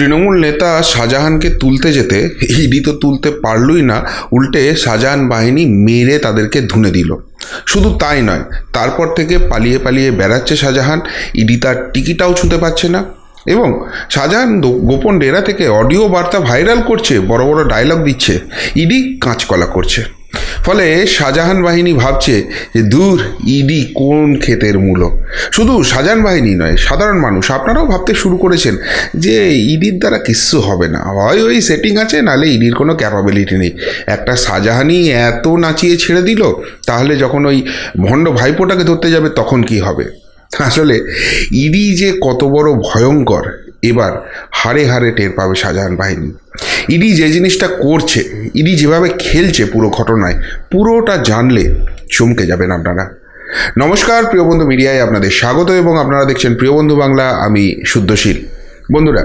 তৃণমূল নেতা শাহজাহানকে তুলতে যেতে ইডি তো তুলতে পারলই না, উল্টে শাহজাহান বাহিনী মেরে তাদেরকে ধুনে দিল। শুধু তাই নয়, তারপর থেকে পালিয়ে পালিয়ে বেড়াচ্ছে শাহজাহান, ইডি তার টিকিটাও ছুঁতে পারছে না। এবং শাহজাহান গোপন ডেরা থেকে অডিও বার্তা ভাইরাল করছে, বড় বড় ডায়লগ দিচ্ছে, ইডি কাঁচকলা করছে। ফলে শাহজাহান বাহিনী ভাবছে যে দূর ইডি কোন ক্ষেতের মূলো শুধু শাহজাহান বাহিনী নয়, সাধারণ মানুষ, আপনারাও ভাবতে শুরু করেছেন যে ইডির দ্বারা কিচ্ছু হবে না। হয় ওই সেটিং আছে, নাহলে ইডির কোনো ক্যাপাবিলিটি নেই। একটা শাহজাহানই এত নাচিয়ে ছেড়ে দিল, তাহলে যখন ওই ভণ্ড ভাইপোটাকে ধরতে যাবে, তখন কি হবে? আসলে ইডি যে কত বড় ভয়ঙ্কর এবার হাড়ে হাড়ে টের পাবে শাহজাহান বাহিনী। ইডি যে জিনিসটা করছে, ইডি যেভাবে খেলছে পুরো ঘটনায়, পুরোটা জানলে চমকে যাবেন আপনারা। নমস্কার, প্রিয় বন্ধু মিডিয়ায় আপনাদের স্বাগত এবং আপনারা দেখছেন প্রিয় বন্ধু বাংলা, আমি শুদ্ধশীল। বন্ধুরা,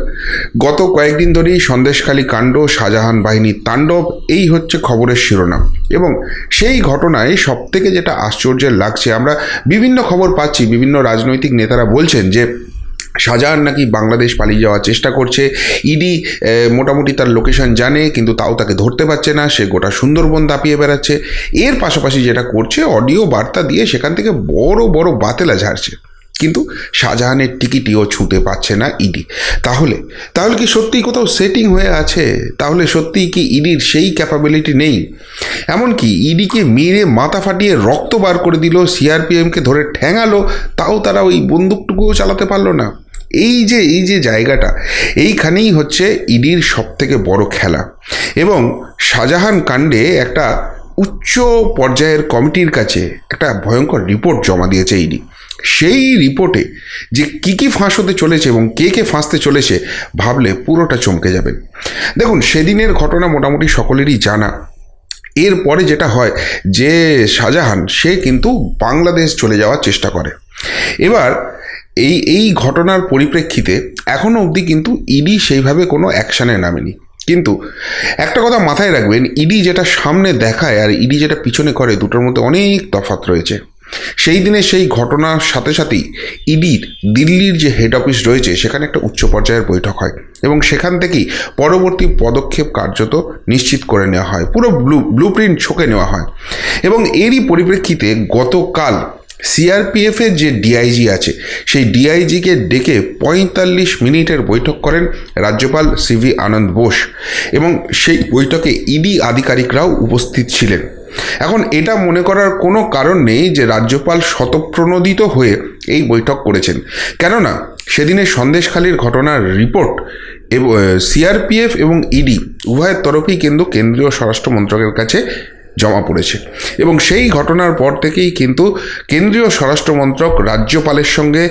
গত কয়েকদিন ধরেই সন্দেশখালী কাণ্ড, শাহজাহান বাহিনীর তাণ্ডব, এই হচ্ছে খবরের শিরোনাম। এবং সেই ঘটনায় সবথেকে যেটা আশ্চর্যের লাগছে, আমরা বিভিন্ন খবর পাচ্ছি, বিভিন্ন রাজনৈতিক নেতারা বলছেন যে শাহজাহান নাকি বাংলাদেশ পালিয়ে যাওয়ার চেষ্টা করছে। ইডি মোটামুটি তার লোকেশন জানে, কিন্তু তাও তাকে ধরতে পারছে না। সে গোটা সুন্দরবন দাপিয়ে বেড়াচ্ছে। এর পাশাপাশি যেটা করছে অডিও বার্তা দিয়ে সেখান থেকে বড় বড় বাতেলা ঝাড়ছে। কিন্তু শাহজাহানের টিকিটিও ছুঁতে পাচ্ছে না ইডি। তাহলে তাহলে কি সত্যিই কোথাও সেটিং হয়ে আছে? তাহলে সত্যিই কি ইডির সেই ক্যাপাবিলিটি নেই? এমনকি ইডিকে মেরে মাথা ফাটিয়ে রক্ত বার করে দিল সিআরপিএমকে ধরে ঠ্যাঙালো তাও তারা ওই বন্দুকটুকুও চালাতে পারল না। এই যে এই যে জায়গাটা, এইখানেই হচ্ছে ইডির সব থেকে বড় খেলা। এবং শাহজাহান কাণ্ডে একটা উচ্চ পর্যায়ের কমিটির কাছে একটা ভয়ঙ্কর রিপোর্ট জমা দিয়েছে ইডি। সেই রিপোর্টে যে কী কী ফাঁস হতে চলেছে এবং কে কে ফাঁসতে চলেছে ভাবলে পুরোটা চমকে যাবেন দেখুন, সেদিনের ঘটনা মোটামুটি সকলেরই জানা। এরপরে যেটা হয় যে শাহজাহান, সে কিন্তু বাংলাদেশ চলে যাওয়ার চেষ্টা করে। এবার এই এই ঘটনার পরিপ্রেক্ষিতে এখনও অবধি কিন্তু ইডি সেইভাবে কোনো অ্যাকশানে নামেনি। কিন্তু একটা কথা মাথায় রাখবেন, ইডি যেটা সামনে দেখায় আর ইডি যেটা পিছনে করে, দুটোর মধ্যে অনেক তফাৎ রয়েছে। সেই দিনে সেই ঘটনার সাথে সাথেই ইডির দিল্লির যে হেড অফিস রয়েছে, সেখানে একটা উচ্চ পর্যায়ের বৈঠক হয় এবং সেখান থেকেই পরবর্তী পদক্ষেপ কার্যত নিশ্চিত করে নেওয়া হয়। পুরো ব্লু ব্লু প্রিন্ট ছকে নেওয়া হয়। এবং এরই পরিপ্রেক্ষিতে গতকাল সিআরপিএফের যে ডিআইজি আছে, সেই ডিআইজিকে ডেকে পঁয়তাল্লিশ মিনিটের বৈঠক করেন রাজ্যপাল সিভি আনন্দ বোস। এবং সেই বৈঠকে ইডি আধিকারিকরাও উপস্থিত ছিলেন। এখন এটা মনে করার কোনো কারণ নেই যে রাজ্যপাল শতপ্রণোদিত হয়ে এই বৈঠক করেছেন। কেননা সেদিনের সন্দেশখালীর ঘটনার রিপোর্ট এবং সিআরপিএফ এবং ইডি উভয়ের তরফেই কিন্তু কেন্দ্রীয় স্বরাষ্ট্র মন্ত্রকের কাছে জমা পড়েছে। এবং সেই ঘটনার পর থেকেই কিন্তু কেন্দ্রীয় স্বরাষ্ট্র মন্ত্রক রাজ্যপালের সঙ্গে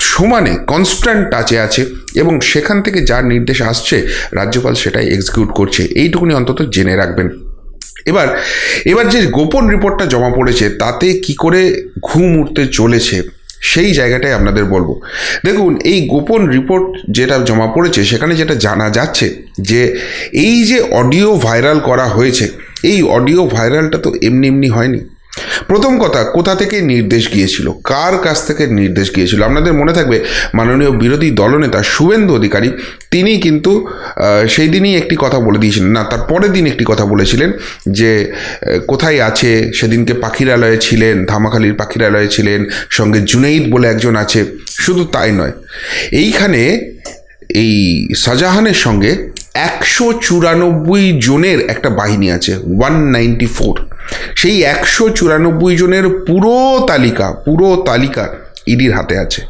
সমানে কনস্ট্যান্ট টাচে আছে এবং সেখান থেকে যার নির্দেশ আসছে রাজ্যপাল সেটাই এক্সিকিউট করছে। এইটুকুনি অন্তত জেনে রাখবেন। এবার এবার যে গোপন রিপোর্টটা জমা পড়েছে, তাতে কি করে ঘুম উঠতে চলেছে, সেই জায়গাটাই আপনাদের বলব। দেখুন, এই গোপন রিপোর্ট যেটা জমা পড়েছে, সেখানে যেটা জানা যাচ্ছে যে, এই যে অডিও ভাইরাল করা হয়েছে, এই অডিও ভাইরালটা তো এমনি এমনি হয়নি। প্রথম কথা, কোথা থেকে নির্দেশ গিয়েছিল? কার কাছ থেকে নির্দেশ গিয়েছিল? আপনাদের মনে থাকবে, মাননীয় বিরোধী দলনেতা শুভেন্দু অধিকারী, তিনি কিন্তু সেই দিনই একটি কথা বলে দিয়েছিলেন। না, তার পরের দিন একটি কথা বলেছিলেন যে কোথায় আছে? সেদিনকে পাখিরালয়ে ছিলেন, ধামাখালির পাখিরালয়ে ছিলেন, সঙ্গে জুনেইদ বলে একজন আছে। শুধু তাই নয়, এইখানে এই শাহজাহানের সঙ্গে একশো চুরানব্বই জনের একটা বাহিনী আছে ওয়ান নাইনটি ফোর সেই একশো চুরানব্বই জনের পুরো তালিকা পুরো তালিকা ইডির হাতে আছে।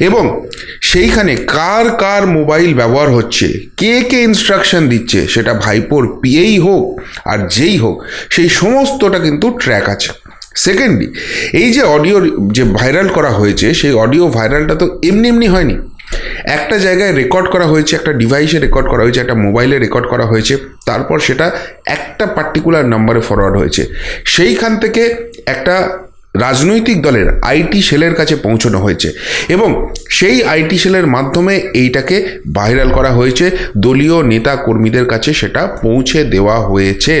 এবং সেইখানে কার কার মোবাইল ব্যবহার হচ্ছে, কে কে ইনস্ট্রাকশন দিচ্ছে, সেটা ভাইপোর পিএই হোক আর যেই হোক, সেই সমস্তটা কিন্তু ট্র্যাক আছে। সেকেন্ডলি এই যে অডিও যে ভাইরাল করা হয়েছে, সেই অডিও ভাইরালটা তো এমনি এমনি হয়নি। একটা জায়গায় রেকর্ড করা হয়েছে, একটা ডিভাইসে রেকর্ড করা হয়েছে, একটা মোবাইলে রেকর্ড করা হয়েছে, তারপর সেটা একটা পার্টিকুলার নাম্বারে ফরওয়ার্ড হয়েছে। সেইখান থেকে একটা রাজনৈতিক দলের আইটি সেলের কাছে পৌঁছানো হয়েছে এবং সেই আইটি সেলের মাধ্যমে এইটাকে ভাইরাল করা হয়েছে। দলীয় নেতা কর্মীদের কাছে সেটা পৌঁছে দেওয়া হয়েছে।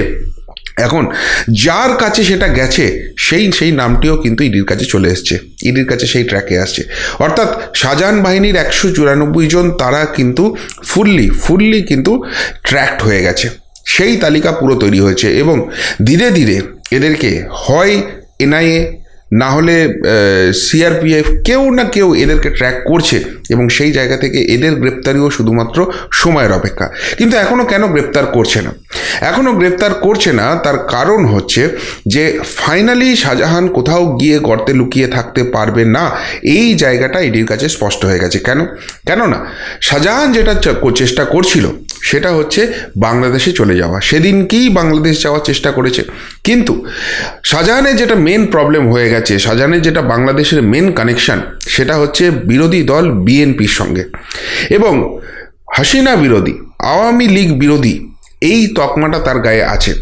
এখন যার কাছে সেটা গেছে, সেই সেই নামটিও কিন্তু ইডির কাছে চলে এসছে। ইডির কাছে সেই ট্র্যাকে আসছে। অর্থাৎ শাহজাহান বাহিনীর একশো চুরানব্বই জন তারা কিন্তু ফুললি ফুললি কিন্তু ট্র্যাক্ট হয়ে গেছে। সেই তালিকা পুরো তৈরি হয়েছে এবং ধীরে ধীরে এদেরকে হয় এনআইএ না হলে সিআরপিএফ কেউ না কেউ এদেরকে ট্র্যাক করছে এবং সেই জায়গা থেকে এদের গ্রেপ্তারিও শুধুমাত্র সময়ের অপেক্ষা। কিন্তু এখনও কেন গ্রেপ্তার করছে না? এখনও গ্রেপ্তার করছে না, তার কারণ হচ্ছে যে ফাইনালি শাহজাহান কোথাও গিয়ে গর্তে লুকিয়ে থাকতে পারবে না, এই জায়গাটা ইডির কাছে স্পষ্ট হয়ে গেছে। কেন? কেননা, শাহজাহান যেটা চেষ্টা করছিল সেটা হচ্ছে বাংলাদেশে চলে যাওয়া। সেদিনকেই বাংলাদেশ যাওয়ার চেষ্টা করেছে। কিন্তু শাহজাহানের যেটা মেন প্রবলেম হয়ে গেছে, শাহজাহানের যেটা বাংলাদেশের মেন কানেকশন সেটা হচ্ছে বিরোধী দল বিএনপির সঙ্গে। এবং হাসিনা বিরোধী, আওয়ামী লীগ বিরোধী, এই তকমাটা তার গায়ে আছে।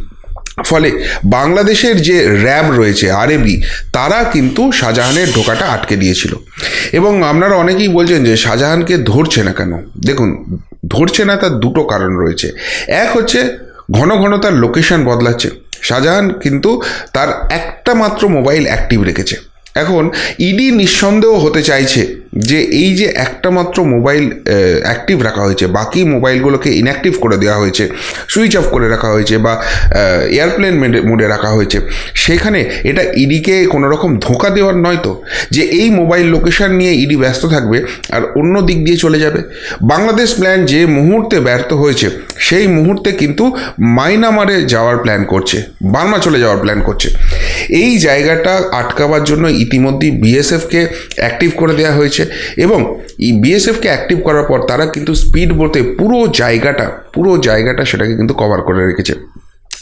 ফলে বাংলাদেশের যে র্যাব রয়েছে আরএবি তারা কিন্তু শাহজাহানের ঢোকাটা আটকে দিয়েছিল। এবং আপনারা অনেকেই বলছেন যে শাহজাহানকে ধরছে না কেন? দেখুন ধরছে না, তার দুটো কারণ রয়েছে। এক হচ্ছে, ঘন ঘন তার লোকেশান বদলাচ্ছে। শাহজাহান কিন্তু তার একটা মাত্র মোবাইল অ্যাক্টিভ রেখেছে। এখন ইডি নিঃসন্দেহ হতে চাইছে যে এই যে একটা মাত্র মোবাইল অ্যাক্টিভ রাখা হয়েছে, বাকি মোবাইলগুলোকে ইনঅ্যাক্টিভ করে দেওয়া হয়েছে সুইচ অফ করে রাখা হয়েছে বা এয়ারপ্লেন মোডে রাখা হয়েছে, সেখানে এটা ইডিকে কোনো রকম ধোঁকা দেওয়ার নয় তো? যে এই মোবাইল লোকেশন নিয়ে ইডি ব্যস্ত থাকবে আর অন্য দিক দিয়ে চলে যাবে। বাংলাদেশ প্ল্যান যে মুহূর্তে ব্যর্থ হয়েছে, সেই মুহূর্তে কিন্তু মাইনামারে যাওয়ার প্ল্যান করছে, বার্মা চলে যাওয়ার প্ল্যান করছে। এই জায়গাটা আটকাবার জন্য ইতিমধ্যেই বিএসএফকে অ্যাক্টিভ করে দেওয়া হয়েছে। এবং এই বিএসএফকে অ্যাক্টিভ করার পর তারা কিন্তু স্পিড বোটে পুরো জায়গাটা পুরো জায়গাটা সেটাকে কিন্তু কভার করে রেখেছে।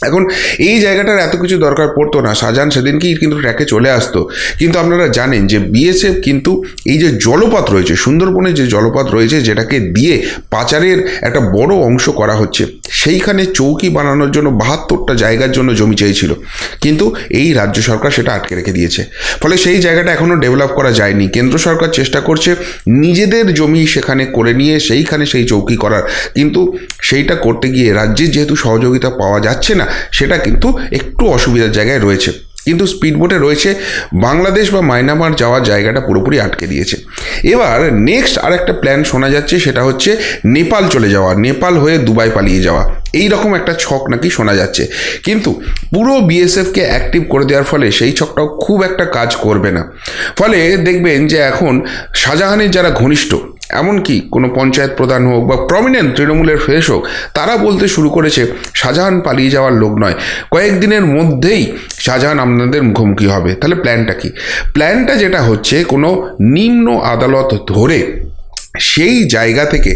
এখন এই জায়গাটার এত কিছু দরকার পড়তো না। শাহজাহান সেদিনকেই কিন্তু ট্র্যাকে চলে আসতো। কিন্তু আপনারা জানেন যে বিএসএফ কিন্তু এই যে জলপাত রয়েছে, সুন্দরবনের যে জলপাত রয়েছে, যেটাকে দিয়ে পাচারের একটা বড় অংশ করা হচ্ছে, সেইখানে চৌকি বানানোর জন্য বাহাত্তরটা জায়গার জন্য জমি চেয়েছিল। কিন্তু এই রাজ্য সরকার সেটা আটকে রেখে দিয়েছে। ফলে সেই জায়গাটা এখনও ডেভেলপ করা যায়নি। কেন্দ্র সরকার চেষ্টা করছে নিজেদের জমি সেখানে করে নিয়ে সেইখানে সেই চৌকি করার। কিন্তু সেইটা করতে গিয়ে রাজ্যের যেহেতু সহযোগিতা পাওয়া যাচ্ছে না সেটা কিন্তু একটু অসুবিধার জায়গায় রয়েছে। কিন্তু স্পিডবোটে রয়েছে, বাংলাদেশ বা মায়ানমার যাওয়ার জায়গাটা পুরোপুরি আটকে দিয়েছে। এবার নেক্সট আরেকটা প্ল্যান শোনা যাচ্ছে, সেটা হচ্ছে নেপাল চলে যাওয়া, নেপাল হয়ে দুবাই পালিয়ে যাওয়া। এই রকম একটা ছক নাকি শোনা যাচ্ছে। কিন্তু পুরো বিএসএফকে অ্যাক্টিভ করে দেওয়ার ফলে সেই ছকটাও খুব একটা কাজ করবে না। ফলে দেখবেন যে এখন শাহজাহানের যারা ঘনিষ্ঠ এমনকি কোনো পঞ্চায়েত প্রধান হোক বা প্রমিনেন্ট তৃণমূলের ফেস হোক, তারা বলতে শুরু করেছে, শাহজাহান পালিয়ে যাওয়ার লোক নয়। কয়েকদিনের মধ্যেই শাহজাহান আপনাদের মুখোমুখি হবে। তাহলে প্ল্যানটা কি? প্ল্যানটা যেটা হচ্ছে, কোনো নিম্ন আদালত ধরে সেই জায়গা থেকে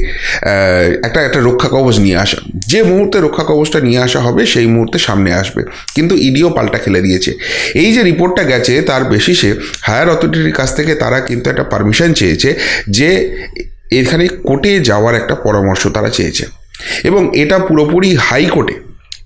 একটা একটা রক্ষা কবচ নিয়ে আসা। যে মুহূর্তে রক্ষা কবচটা নিয়ে আসা হবে, সেই মুহূর্তে সামনে আসবে। কিন্তু ইডিও পাল্টা খেলে দিয়েছে। এই যে রিপোর্টটা গেছে, তার বেসিসে হায়ার অথরিটির কাছ থেকে তারা কিন্তু একটা পারমিশন চেয়েছে যে এখানে কোর্টে যাওয়ার একটা পরামর্শ তারা চেয়েছে। এবং এটা পুরোপুরি হাইকোর্টে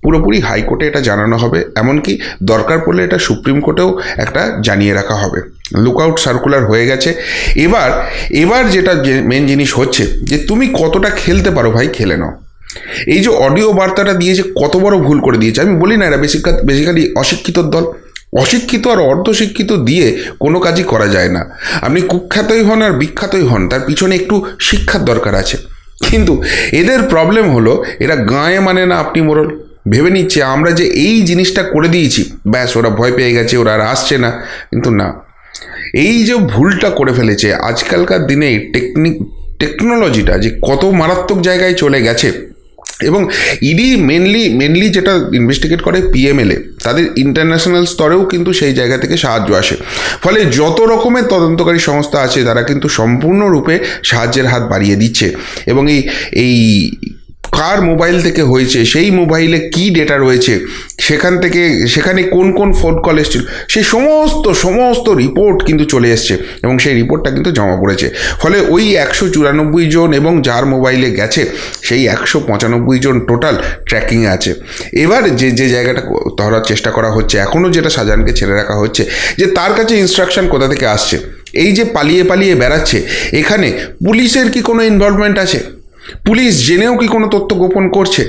পুরোপুরি হাইকোর্টে এটা জানানো হবে। এমনকি দরকার পড়লে এটা সুপ্রিম কোর্টেও একটা জানিয়ে রাখা হবে। লুকআউট সার্কুলার হয়ে গেছে। এবার এবার যেটা মেন জিনিস হচ্ছে যে তুমি কতটা খেলতে পারো ভাই, খেলে নাও। এই যে অডিও বার্তাটা দিয়ে যে কত বড় ভুল করে দিয়েছে। আমি বলি না এরা বেসিকা বেসিক্যালি অশিক্ষিতর দল। অশিক্ষিত আর অর্ধশিক্ষিত দিয়ে কোনো কাজই করা যায় না। আপনি কুখ্যাতই হন আর বিখ্যাতই হন, তার পিছনে একটু শিক্ষার দরকার আছে। কিন্তু এদের প্রবলেম হলো, এরা গায়ে মানে না আপনি মোরল। ভেবে নিচ্ছে আমরা যে এই জিনিসটা করে দিয়েছি, ব্যাস ওরা ভয় পেয়ে গেছে, ওরা আর আসছে না। কিন্তু না এই যে ভুলটা করে ফেলেছে, আজকালকার দিনে টেকনিক, টেকনোলজিটা যে কত মারাত্মক জায়গায় চলে গেছে এবং ইডি মেনলি মেনলি যেটা ইনভেস্টিগেট করে পিএমএলএ তাদের ইন্টারন্যাশনাল স্তরেও কিন্তু সেই জায়গা থেকে সাহায্য আসে। ফলে যত রকমের তদন্তকারী সংস্থা আছে, তারা কিন্তু সম্পূর্ণরূপে সাহায্যের হাত বাড়িয়ে দিচ্ছে। এবং এই এই কার মোবাইল থেকে হয়েছে, সেই মোবাইলে কি ডেটা রয়েছে, সেখান থেকে, সেখানে কোন কোন ফোন কল এসেছিল, সেই সমস্ত সমস্ত রিপোর্ট কিন্তু চলে এসছে এবং সেই রিপোর্টটা কিন্তু জমা পড়েছে। ফলে ওই একশো চুরানব্বই জন এবং যার মোবাইলে গেছে, সেই একশো পঁচানব্বই জন টোটাল ট্র্যাকিংয়ে আছে। এবার যে যে জায়গাটা ধরার চেষ্টা করা হচ্ছে এখনও যেটা সাজানকে ছেড়ে রাখা হচ্ছে, যে তার কাছে ইনস্ট্রাকশন কোথা থেকে আসছে? এই যে পালিয়ে পালিয়ে বেড়াচ্ছে, এখানে পুলিশের কি কোনো ইনভলভমেন্ট আছে? পুলিশ জেনেও কি কোনো তথ্য গোপন করছে?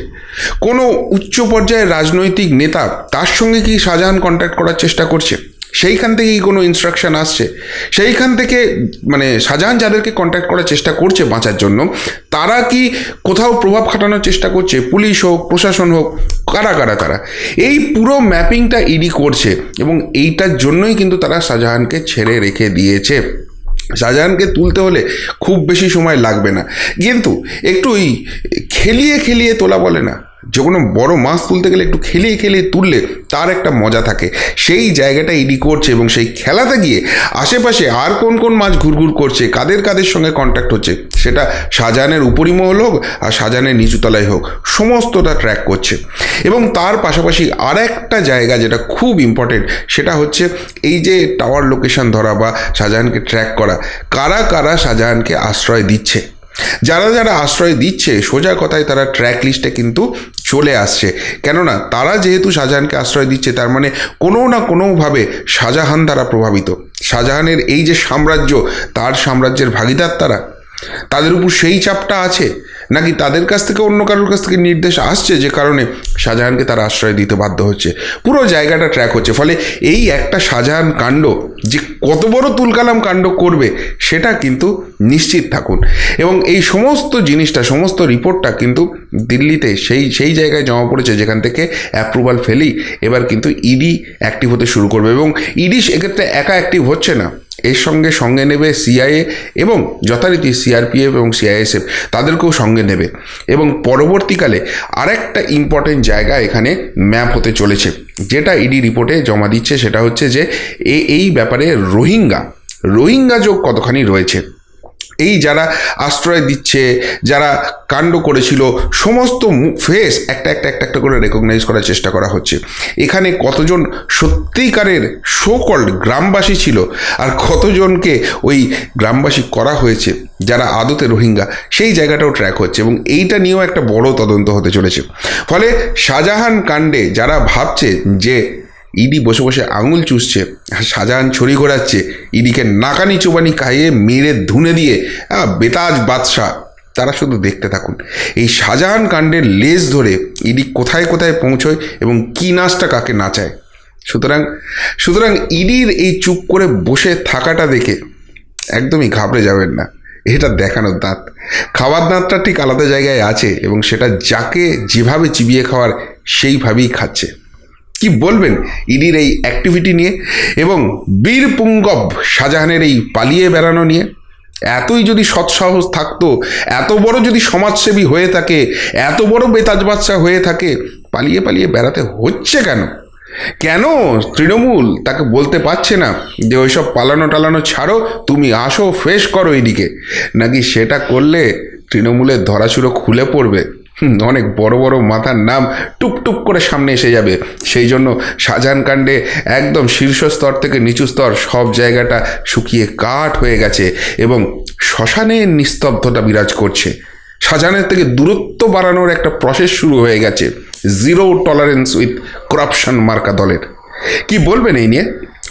কোনো উচ্চ পর্যায়ের রাজনৈতিক নেতা তার সঙ্গে কি শাহজাহান কন্ট্যাক্ট করার চেষ্টা করছে? সেইখান থেকেই কোনো ইনস্ট্রাকশন আসছে। সেইখান থেকে মানে শাহজাহান যাদেরকে কন্ট্যাক্ট করার চেষ্টা করছে বাঁচার জন্য, তারা কি কোথাও প্রভাব খাটানোর চেষ্টা করছে? পুলিশ হোক, প্রশাসন হোক, কারা কারা কারা? এই পুরো ম্যাপিংটা ইডি করছে এবং এইটার জন্যই কিন্তু তারা শাহজাহানকে ছেড়ে রেখে দিয়েছে। শাহজাহানকে তুলতে হলে খুব বেশি সময় লাগবে না। কিন্তু একটু ওই খেলিয়ে খেলিয়ে তোলা বলে না, যে কোনো বড়ো মাছ তুলতে গেলে একটু খেলিয়ে খেলিয়ে তুললে তার একটা মজা থাকে। সেই জায়গাটা ইডি করছে এবং সেই খেলাতে গিয়ে আশেপাশে আর কোন কোন মাছ ঘুরঘুর করছে, কাদের কাদের সঙ্গে কন্ট্যাক্ট হচ্ছে সেটা শাহজাহানের উপরিমহল হোক আর শাহজাহানের নিচুতলায় হোক, সমস্তটা ট্র্যাক করছে। এবং তার পাশাপাশি আর একটা জায়গা যেটা খুব ইম্পর্টেন্ট সেটা হচ্ছে এই যে টাওয়ার লোকেশন ধরা বা শাহজাহানকে ট্র্যাক করা, কারা কারা শাহজাহানকে আশ্রয় দিচ্ছে? যারা যারা আশ্রয় দিচ্ছে, সোজা কথায় তারা ট্র্যাক লিস্টে কিন্তু চলে আসছে। কেননা তারা যেহেতু শাহজাহানকে আশ্রয় দিচ্ছে, তার মানে কোনো না কোনোভাবে শাহজাহান দ্বারা প্রভাবিত। শাহজাহানের এই যে সাম্রাজ্য, তার সাম্রাজ্যের ভাগিদার তারা। তাদের উপর সেই চাপটা আছে? নাকি তাদের কাছ থেকে অন্য কারোর কাছ থেকে নির্দেশ আসছে যে কারণে শাহজাহানকে তারা আশ্রয় দিতে বাধ্য হচ্ছে? পুরো জায়গাটা ট্র্যাক হচ্ছে। ফলে এই একটা শাহজাহান কাণ্ড যে কত বড় তুলকালাম কাণ্ড করবে, সেটা কিন্তু নিশ্চিত থাকুন। এবং এই সমস্ত জিনিসটা, সমস্ত রিপোর্টটা কিন্তু দিল্লিতে সেই সেই জায়গায় জমা পড়েছে, যেখান থেকে অ্যাপ্রুভাল ফেলেই এবার কিন্তু ইডি অ্যাক্টিভ হতে শুরু করবে। এবং ইডি সেক্ষেত্রে একা অ্যাক্টিভ হচ্ছে না। এর সঙ্গে সঙ্গে নেবে সিআইএ এবং যথারীতি সিআরপিএফ এবং সিআইএসএফ তাদেরকেও সঙ্গে নেবে। এবং পরবর্তীকালে আরেকটা ইম্পর্টেন্ট জায়গা এখানে ম্যাপ হতে চলেছে। যেটা ইডি রিপোর্টে জমা দিচ্ছে সেটা হচ্ছে যে এই ব্যাপারে রোহিঙ্গা রোহিঙ্গা যোগ কতখানি রয়েছে? এই যারা আশ্রয় দিচ্ছে, যারা কাণ্ড করেছিল, সমস্ত ফেস একটা একটা একটা একটা করে রেকগনাইজ করার চেষ্টা করা হচ্ছে। এখানে কতজন সত্যিকারের শোকল্ড গ্রামবাসী ছিল আর কতজনকে ওই গ্রামবাসী করা হয়েছে, যারা আদতে রোহিঙ্গা, সেই জায়গাটাও ট্র্যাক হচ্ছে এবং এইটা নিয়েও একটা বড় তদন্ত হতে চলেছে। ফলে শাহজাহান কাণ্ডে যারা ভাবছে যে ইডি বসে বসে আঙুল চুষছে শাহজাহান ছড়ি ঘোরাচ্ছে, ইডিকে নাকানি চোবানি খাইয়ে মেরে ধুনে দিয়ে বেতাজ বাদশাহ। তারা শুধু দেখতে থাকুন। এই শাহজাহান কাণ্ডের লেজ ধরে ইডি কোথায় কোথায় পৌঁছয় এবং কী নাচটা কাকে নাচায়। সুতরাং সুতরাং ইডির এই চুপ করে বসে থাকাটা দেখে একদমই ঘাবড়ে যাবেন না। এটা দেখানোর দাঁত। খাওয়ার দাঁতটা ঠিক আলাদা জায়গায় আছে এবং সেটা যাকে যেভাবে চিবিয়ে খাওয়ার সেইভাবেই খাচ্ছে। কি বলবেন? ইডির এই অ্যাক্টিভিটি নিয়ে এবং বীর পুঙ্গব শাহজাহানের এই পালিয়ে বেড়ানো নিয়ে। এতই যদি সৎসাহস থাকতো, এত বড় যদি সমাজসেবী হয়ে থাকে, এত বড় বেতাজ বাচ্চা হয়ে থাকে, পালিয়ে পালিয়ে বেড়াতে হচ্ছে কেন? কেন তৃণমূল তাকে বলতে পারছে না যে ওইসব পালানো টালানো ছাড়ো, তুমি আসো ফেস করো এদিকে। নাকি সেটা করলে তৃণমূলের ধরাচুরো খুলে পড়বে? অনেক বড় বড় মাথার নাম টুপ টুপ করে সামনে এসে যাবে। সেই জন্য শাহজাহান কাণ্ডে একদম শীর্ষস্তর থেকে নিচু স্তর সব জায়গাটা শুকিয়ে কাঠ হয়ে গেছে এবং শ্মশানের নিস্তব্ধতা বিরাজ করছে। শাহজাহানের থেকে দূরত্ব বাড়ানোর একটা প্রসেস শুরু হয়ে গেছে। জিরো টলারেন্স উইথ করাপশন মার্কা দলের। কি বলবেন এই নিয়ে?